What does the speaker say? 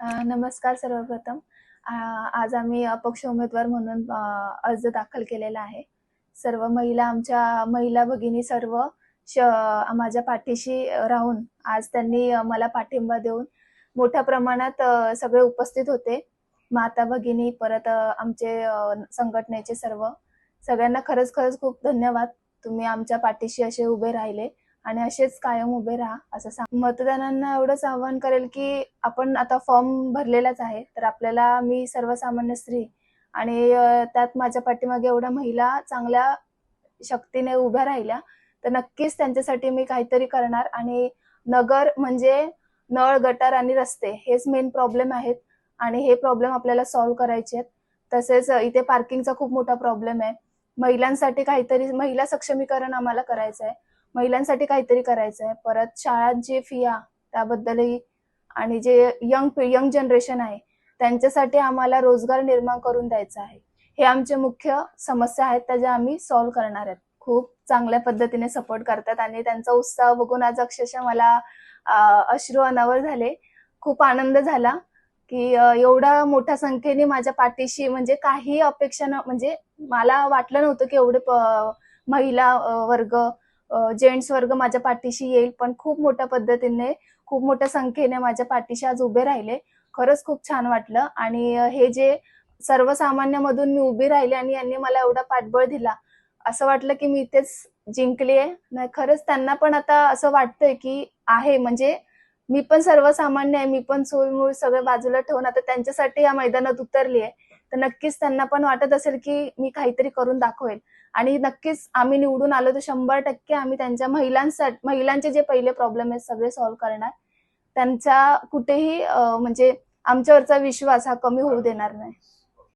नमस्कार सर्वप्रथम. आज आम्ही अपक्ष उमेदवार म्हणून अर्ज दाखल केलेला आहे. सर्व महिला आमच्या महिला भगिनी सर्व श माझ्या पाठीशी राहून आज त्यांनी मला पाठिंबा देऊन मोठ्या प्रमाणात सगळे उपस्थित होते. माता भगिनी परत आमचे संघटनेचे सर्व. सगळ्यांना खरंच खरंच खूप धन्यवाद. तुम्ही आमच्या पाठीशी असे उभे राहिले. आणि असेच कायम उभे राहा असं सांग. मतदारांना एवढंच आवाहन करेल की आपण आता फॉर्म भरलेलाच आहे तर आपल्याला मी सर्वसामान्य स्त्री आणि त्यात माझ्या पाठीमागे एवढ्या महिला चांगल्या शक्तीने उभ्या राहिल्या तर नक्कीच त्यांच्यासाठी मी काहीतरी करणार. आणि नगर म्हणजे नळ गटार आणि रस्ते हेच मेन प्रॉब्लेम आहेत आणि हे प्रॉब्लेम आपल्याला सॉल्व्ह करायचे आहेत. तसेच इथे पार्किंगचा खूप मोठा प्रॉब्लेम आहे. महिलांसाठी काहीतरी महिला सक्षमीकरण आम्हाला करायचं आहे महिलांसाठी काहीतरी करायचं आहे परत शाळांची फिया त्याबद्दलही आणि जे यंग यंग जनरेशन आहे त्यांच्यासाठी आम्हाला रोजगार निर्माण करून द्यायचा आहे. हे आमचे मुख्य समस्या आहेत त्या ज्या आम्ही सॉल्व्ह करणार आहेत. खूप चांगल्या पद्धतीने सपोर्ट करतात आणि त्यांचा उत्साह बघून आज अक्षरशः मला अश्रू अनावर झाले. खूप आनंद झाला की एवढा एवढ्या मोठ्या संख्येने माझ्या पाठीशी म्हणजे काही अपेक्षा न म्हणजे मला वाटलं नव्हतं की एवढे महिला वर्ग जेंट्स वर्ग माझ्या पाठीशी येईल पण खूप मोठ्या पद्धतीने खूप मोठ्या संख्येने माझ्या पाठीशी आज उभे राहिले. खरंच खूप छान वाटलं. आणि हे जे सर्वसामान्यमधून मी उभी राहिले आणि यांनी मला एवढा पाठबळ दिला असं वाटलं की मी इथेच जिंकली आहे. नाही खरंच त्यांना पण आता असं वाटतंय की आहे. म्हणजे मी पण सर्वसामान्य आहे मी पण मूळ सगळं बाजूला ठेवून आता त्यांच्यासाठी या मैदानात उतरली आहे. तर नक्कीच त्यांना पण वाटत असेल की मी काहीतरी करून दाखवेल. आणि नक्कीच आम्ही निवडून आलो तर शंभर टक्के आम्ही त्यांच्या महिलांसाठी महिलांचे जे पहिले प्रॉब्लेम आहेत सगळे सॉल्व्ह करणार. त्यांचा कुठेही म्हणजे आमच्यावरचा विश्वास हा कमी होऊ देणार नाही.